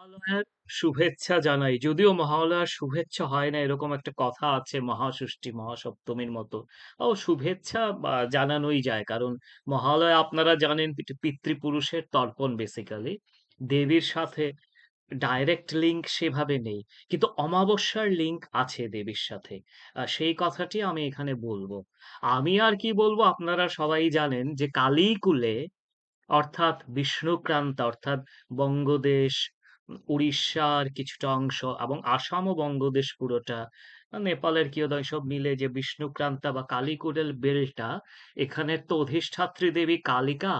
মহালয়ার শুভেচ্ছা জানাই। যদিও মহালয়ার শুভেচ্ছা হয় না এরকম একটা কথা আছে মহাষষ্ঠী, মহাসপ্তমীর মতো। ও শুভেচ্ছা জানানোই যায়। কারণ মহালয়া আপনারা জানেন পিত পিতৃপুরুষের তর্পণ বেসিক্যালি। দেবীর সাথে ডাইরেক্ট লিঙ্ক সেভাবে নেই। কিন্তু অমাবস্যার লিঙ্ক আছে দেবীর সাথে। আ সেই কথাটি আমি এখানে বলব আমি আর কি বলব আপনারা সবাই জানেন যে কালীকূলে অর্থাৎ বিষ্ণুক্রান্তা অর্থাৎ বঙ্গদেশ, উড়িষ্যার কিছুটা অংশ এবং আসাম ও বঙ্গদেশ পুরোটা, নেপালের কিয়দংশ সব মিলে যে বিষ্ণুক্রান্তা বা কালীকুডেল বেল্টটা এখানে তো অধিষ্ঠাত্রী দেবী কালিকা।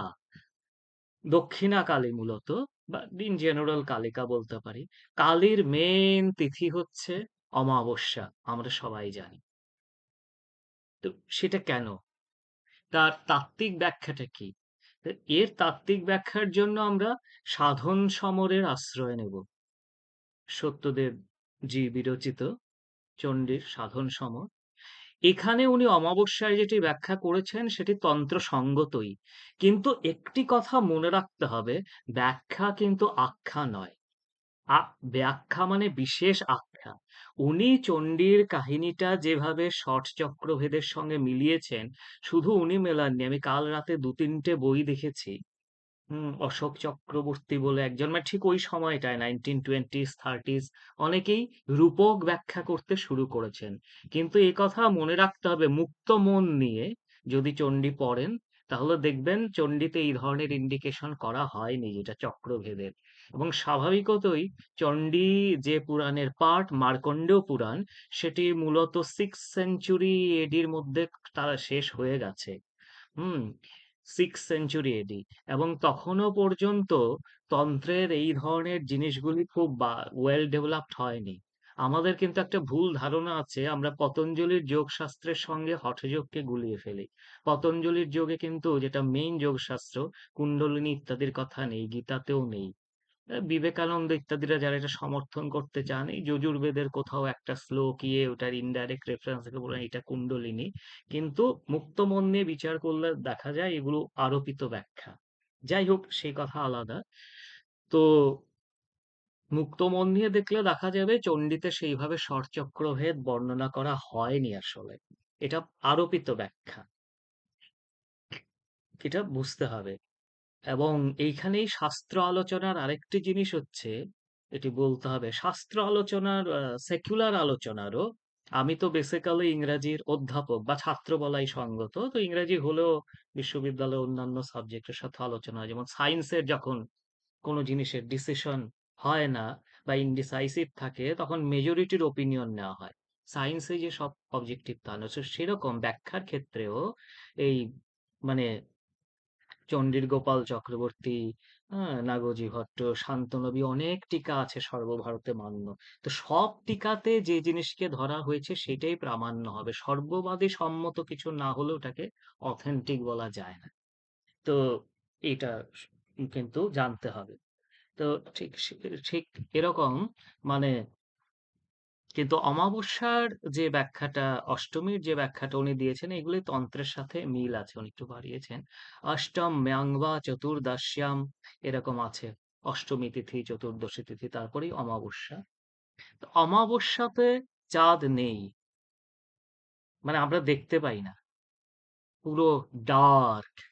দক্ষিণা কালী মূলত বা ইন জেনারেল কালিকা বলতে পারি। কালীর মেন তিথি হচ্ছে অমাবস্যা। আমরা সবাই জানি। তো সেটা কেন? তার তাত্ত্বিক ব্যাখ্যাটা কি? এর তাত্ত্বিক ব্যাখ্যার জন্য আমরা সাধন সমরের আশ্রয় নেব। সত্যদেব জি বিরচিত চণ্ডীর সাধন সমর। এখানে উনি অমাবস্যায় যেটি ব্যাখ্যা করেছেন সেটি তন্ত্র সঙ্গতই। কিন্তু একটি কথা মনে রাখতে হবে, ব্যাখ্যা কিন্তু আখ্যা নয়। ব্যাখ্যা মানে বিশেষ আখ্যা। উনি চণ্ডীর কাহিনীটা যেভাবে ষট চক্রভেদের সঙ্গে মিলিয়েছেন, শুধু উনি মেলাননি। আমি কাল রাতে দু তিনটে বই দেখেছি। হুম, অশোক চক্রবর্তী বলে একজন মানে ঠিক ওই সময়টায় 1920s, 30s অনেকেই রূপক ব্যাখ্যা করতে শুরু করেছেন। কিন্তু এ কথা মনে রাখতে হবে মুক্ত মন নিয়ে যদি চণ্ডী পড়েন, তাহলে দেখবেন চণ্ডীতে এই ধরনের ইন্ডিকেশন করা হয়নি যেটা চক্রভেদের। এবং স্বাভাবিকতই চণ্ডী যে পুরাণের পার্ট মার্কণ্ডেয় পুরাণ, সেটি মূলত সিক্স সেঞ্চুরি এডির মধ্যে তারা শেষ হয়ে গেছে। হুম? সিক্স সেঞ্চুরি এডি এবং তখনও পর্যন্ত তন্ত্রের এই ধরনের জিনিসগুলি খুব ওয়েল ডেভেলপড হয়নি। আমাদের কিন্তু একটা ভুল ধারণা আছে আমরা পতঞ্জলির যোগশাস্ত্রের সঙ্গে হঠযোগকে গুলিয়ে ফেলি। পতঞ্জলির যোগে কিন্তু যেটা মেইন যোগশাস্ত্র, কুণ্ডলিনী ইত্যাদির কথা নেই, গীতাতেও নেই। বিবেকানন্দ ইত্যাদিরা যারা এটা সমর্থন করতে চান, এই যজুর্বেদের কোথাও একটা শ্লোক ইয়ে ওটার ইনডাইরেক্ট রেফারেন্স থেকে বলেন এটা কুণ্ডলিনী। কিন্তু মুক্ত মন নিয়ে বিচার করলে দেখা যায় এগুলো আরোপিত ব্যাখ্যা। যাই হোক সেই কথা আলাদা। তো মুক্ত মন নিয়ে দেখলে দেখা যাবে চণ্ডীতে সেইভাবে ষটচক্রভেদ বর্ণনা করা হয়নি আসলে। এটা আরোপিত ব্যাখ্যা। এটা বুঝতে হবে। এবং এইখানেই শাস্ত্র আলোচনার আরেকটি জিনিস হচ্ছে, এটি বলতে হবে, শাস্ত্র আলোচনার সেকুলার আলোচনারও আমি তো বেসিক্যালি ইংরেজির অধ্যাপক বা ছাত্র বলাই সঙ্গত। তো ইংরেজি হলেও বিশ্ববিদ্যালয়ের অন্যান্য সাবজেক্টের সাথে আলোচনা হয়। যেমন সায়েন্সের যখন কোনো জিনিসের ডিসিশন হয় না বা ইনডিসাইসিভ থাকে তখন মেজরিটির ওপিনিয়ন নেওয়া হয়। সায়েন্সে যে সব অবজেক্টিভ তা। সেরকম ব্যাখ্যার ক্ষেত্রেও এই মানে চণ্ডীর গোপাল চক্রবর্তী, হ্যাঁ? নাগোজি ভট্ট, শান্তনবী অনেক টিকা আছে সর্বভারতে মান্য। তো সব টিকাতে যে জিনিসকে ধরা হয়েছে সেটাই প্রামাণ্য হবে। সর্ববাদী সম্মত কিছু না হলেও ওটাকে অথেন্টিক বলা যায় না। তো এটা কিন্তু জানতে হবে। তো ঠিক ঠিক এরকম মানে কিন্তু অমাবস্যার যে ব্যাখ্যাটা, অষ্টমীর যে ব্যাখ্যাটা উনি দিয়েছেন এগুলি তন্ত্রের সাথে মিল আছে। উনি একটু বাড়িয়েছেন। অষ্টম ম্যাংবা চতুর্দশ্যাম এরকম আছে। অষ্টমী তিথি, চতুর্দশী তিথি তারপরেই অমাবস্যা। তো অমাবস্যাতে চাঁদ নেই। মানে আমরা দেখতে পাই না। পুরো ডার্ক।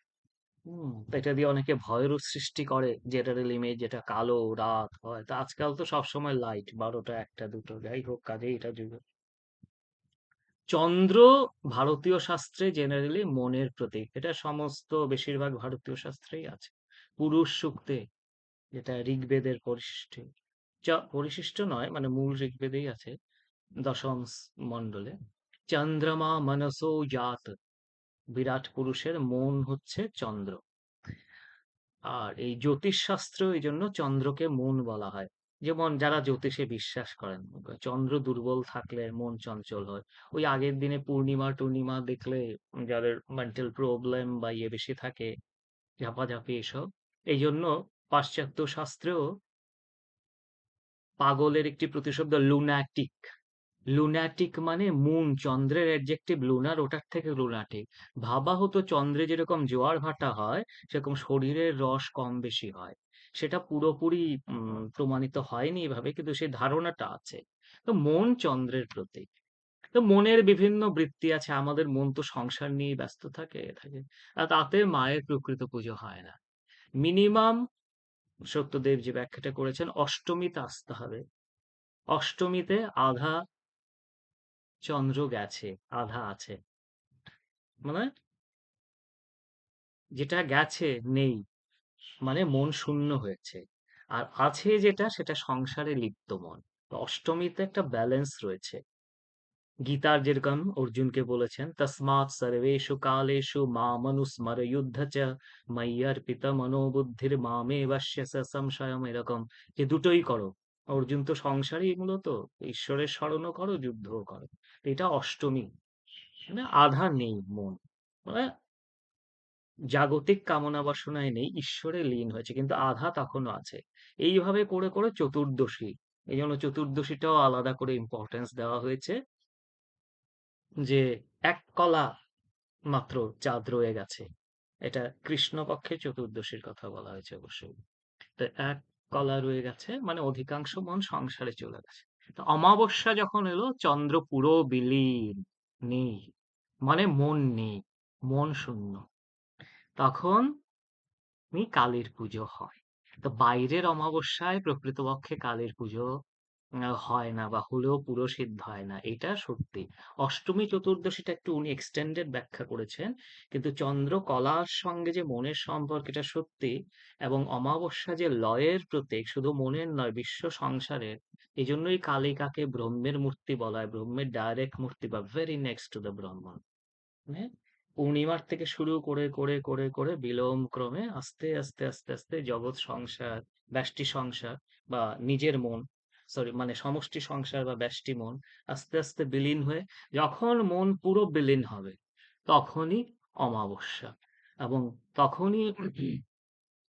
হুম? এটা দিয়ে অনেকে ভয়েরও সৃষ্টি করে জেনারেল ইমেজ যেটা কালো, রাত হয়। তো আজকাল তো সবসময় লাইট ১২টা ১টা ২টো যাই হোক, কাজেই এটা যুগ চন্দ্র ভারতীয় শাস্ত্রে জেনারেলি মনের প্রতীক। এটা সমস্ত বেশিরভাগ ভারতীয় শাস্ত্রেই আছে। পুরুষ সূক্তে, যেটা ঋগ্বেদের পরিশিষ্ট পরিশিষ্ট নয় মানে মূল ঋগ্বেদেই আছে। দশম মণ্ডলে। চন্দ্রমা মনসো জাত। বিরাট পুরুষের মন হচ্ছে চন্দ্র। আর এই জ্যোতিষশাস্ত্র এইজন্য চন্দ্রকে মন বলা হয়। যেমন যারা জ্যোতিষে বিশ্বাস করেন, চন্দ্র দুর্বল থাকলে মন চঞ্চল হয়। ওই আগের দিনে পূর্ণিমা-টূর্ণিমা দেখলে যাদের মেন্টাল প্রবলেম বা ইয়ে বেশি থাকে, ঝাপাঝাপি এসব। এই জন্য পাশ্চাত্য শাস্ত্রেও পাগলের একটি প্রতিশব্দ lunatic lunatic মানে মুন, চন্দ্রের অ্যাডজেক্টিভ লুনার ওটার থেকে lunatic ভাবা হতো চন্দ্রে যেরকম জোয়ার ভাটা হয়, সেরকম শরীরের রস কম বেশি হয়। সেটা পুরোপুরি প্রমাণিত হয়নি এভাবে কিন্তু সেই ধারণাটা আছে। তো মন চন্দ্রের প্রতীক। তো মনের বিভিন্ন বৃত্তি আছে। আমাদের মন তো সংসার নিয়েই ব্যস্ত থাকে, থাকে। আর তাতে মায়ের প্রকৃত পুজো হয় না। মিনিমাম সত্যদেব যে ব্যাখ্যাটা করেছেন অষ্টমীতে আসতে হবে। অষ্টমীতে আধা চন্দ্র গেছে, আধা আছে। মানে যেটা গেছে নেই। মানে মন শূন্য হয়েছে। আর আছে যেটা সেটা সংসারে লিপ্ত মন। অষ্টমীতে একটা ব্যালেন্স রয়েছে। গীতার যেরকম অর্জুনকে বলেছেন, "তস্মাৎ সর্বেষু কালেষু মামনুস্মর যুদ্ধ চ ময়্যর্পিত মনোবুদ্ধির মামেবাস্যস সংশয়ম" এরকম যে দুটোই করো। অর্জুন তো সংসারই মূলত। ঈশ্বরের স্মরণও করো, যুদ্ধও করো। এটা অষ্টমী। মানে আধা নেই মন। মানে জাগতিক কামনা বাসনায় নেই, ঈশ্বরে লীন হয়েছে। কিন্তু আধা তখনো আছে। এইভাবে করে, করে চতুর্দশী। এই জন্য চতুর্দশীটাও আলাদা করে ইম্পর্টেন্স দেওয়া হয়েছে। যে এক কলা মাত্র চাঁদ রয়ে গেছে। এটা কৃষ্ণপক্ষে চতুর্দশীর কথা বলা হয়েছে অবশ্যই। তো এক কলা রয়ে গেছে মানে অধিকাংশ মন সংসারে চলে গেছে। তো অমাবস্যা যখন এলো, চন্দ্র পুরো বিলীন নেই। মানে মন নেই। মন শূন্য। তখন কালীর পুজো হয়। তো বাইরের অমাবস্যায় প্রকৃতপক্ষে কালীর পুজো হয় না বা হলেও পুরো সিদ্ধ হয় না। এটা সত্যি। অষ্টমী চতুর্দশীটা একটু উনি এক্সটেন্ডেড ব্যাখ্যা করেছেন। কিন্তু চন্দ্র কলার সঙ্গে যে মনের সম্পর্ক এটা সত্যি এবং অমাবস্যা যে লয়ের প্রতীক শুধু মনের নয় বিশ্ব সংসারের। এজন্যই কালিকাকে ব্রহ্মের মূর্তি বলা হয়। ব্রহ্মের ডাইরেক্ট মূর্তি বা very next to the Brahma. পূর্ণিমার থেকে শুরু করে, করে, করে, করে বিলোম ক্রমে আস্তে, আস্তে, আস্তে, আস্তে জগৎ সংসার, ব্যষ্টি সংসার বা নিজের মন সরি মানে সমষ্টি সংসার বা ব্যষ্টি মন আস্তে, আস্তে বিলীন হয়ে যখন মন পুরো বিলীন হবে তখনই অমাবস্যা এবং তখনই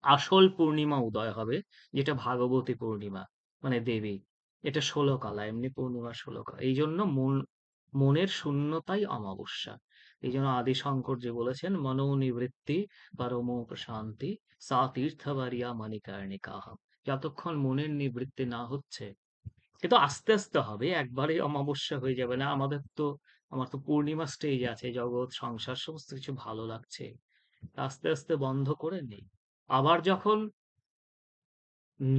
আসল পূর্ণিমা উদয় হবে যেটা ভাগবতী পূর্ণিমা মানে দেবী। এটা ষোলো কলা এমনি পূর্ণিমা ষোলো কলা। এইজন্য মন মনের শূন্যতাই অমাবস্যা। এইজন্য আদি শঙ্কর যে বলেছেন মনোনিবৃত্তি পরম প্রশান্তি সা তীর্থবারিয়া মণিকর্ণিকাহম। যতক্ষণ মনের নিবৃত্তি না হচ্ছে কিন্তু আস্তে, আস্তে হবে। একবারে অমাবস্যা হয়ে যাবে না। আমাদের তো আমার তো পূর্ণিমা স্টেজ আছে। জগৎ, সংসার সমস্ত কিছু ভালো লাগছে। আস্তে, আস্তে বন্ধ করে নেই। আবার যখন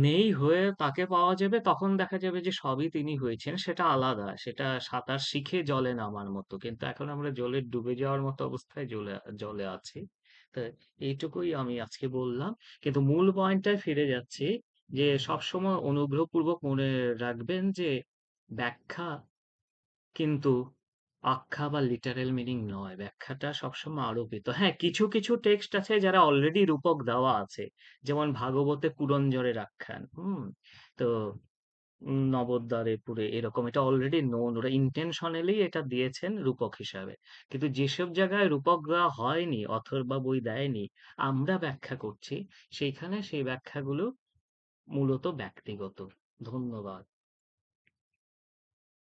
নেই হয়ে তাকে পাওয়া যাবে তখন দেখা যাবে যে সবই তিনি হয়েছেন সেটা আলাদা। সেটা সাঁতার শিখে জলে নামার মতো। কিন্তু এখন আমরা জলে ডুবে যাওয়ার মতো অবস্থায় জলে জলে আছি। তো এইটুকুই আমি আজকে বললাম। কিন্তু মূল পয়েন্টটায় ফিরে যাচ্ছি যে সবসময় অনুগ্রহপূর্বক মনে রাখবেন যে ব্যাখ্যা কিন্তু আখ্যা বা লিটারেল মিনিং নয়। ব্যাখ্যাটা সবসময় আরোপিত। হ্যাঁ, কিছু, কিছু টেক্সট আছে যারা অলরেডি রূপক দেওয়া আছে। যেমন ভাগবতে পুরঞ্জরের আখ্যান। হুম? তো উম নবোদ্দারে পুরে এরকম এটা অলরেডি নোন ওরা ইনটেনশনালি এটা দিয়েছেন রূপক হিসাবে। কিন্তু যেসব জায়গায় রূপক দেওয়া হয়নি, অথর বা বই দেয়নি, আমরা ব্যাখ্যা করছি, সেইখানে সেই ব্যাখ্যাগুলো মূলত ব্যক্তিগত। ধন্যবাদ।